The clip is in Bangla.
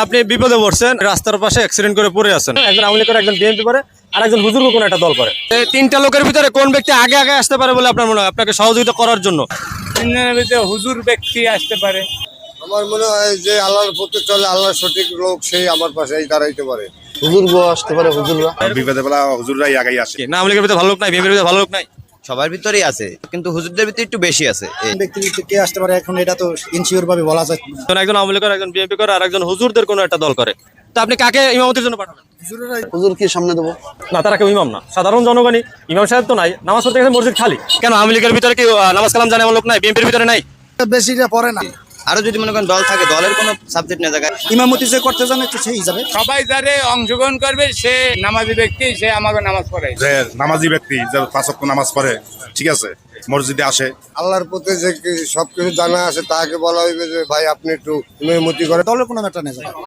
আপনি বিপদে পড়ছেন রাস্তার পাশে অ্যাক্সিডেন্ট করে পড়ে আছেন। একজন আওয়ামী করে একজন বিএনপি করে আর একজন হুজুর কোন একটা দল করে। এই তিনটা লোকের ভিতরে কোন ব্যক্তি আগে আগে আসতে পারে বলে আপনার মনে হয়? আপনাকে সহযোগিতা করার জন্য। তিনজনের ভিতরে হুজুর ব্যক্তি আসতে পারে। আমার মনে হয় যে আল্লাহর পথে চলে আল্লাহর সঠিক লোক সেই আমার পাশে দাঁড়াইতে পারে। হুজুর আসতে পারে হুজুররা বিপদে বেলা হুজুররাই আগাই আসে। না আওয়ামী লীগের ভিতরে ভালো লোক নাই বিএনপির ভিতরে ভালো লোক নাই। সবার ভিতরেই আছে কিন্তু হুজুরদের ভিতরে একটু বেশি আছে। এই কে আসতে পারে এখন এটা তো ইনসিওর ভাবে বলা যায়। একজন আওয়ামী লীগ একজন বিএনপি করে আর একজন হুজুরদের কোনো একটা দল করে। তো আপনি কাকে ইমামতির জন্য পাঠাবেন? হুজুর কি সামনে দেবো? না তারা কেউ ইমাম না। সাধারণ জনগণই ইমাম সাহেব তো নাই নামাজ পড়তে গেছে মসজিদ খালি। কেন আওয়ামী লীগের ভিতরে কি নামাজ কালাম জানে এমন লোক নাই বিএনপির ভিতরে নাই? বেশিটা পরে না। আরও যদি মনে করেন দল থাকে দলের কোনো সাবজেক্ট না জায়গায় ইমামতি যে করতে জানে তো সেই হিসাবে। সবাই যারে অংশগ্রহণ করবে সে নামাজি ব্যক্তি সে আমাকে নামাজ পড়ে যে নামাজি ব্যক্তি যে পাঁচ ওয়াক্ত নামাজ পড়ে ঠিক আছে? মসজিদে আসে। আল্লাহর প্রতি যে কি- সবকিছু জানা আছে তাকে বলা হইবে যে ভাই আপনি একটু ইমামতি করে দলের কোনো ম্যাটার নেই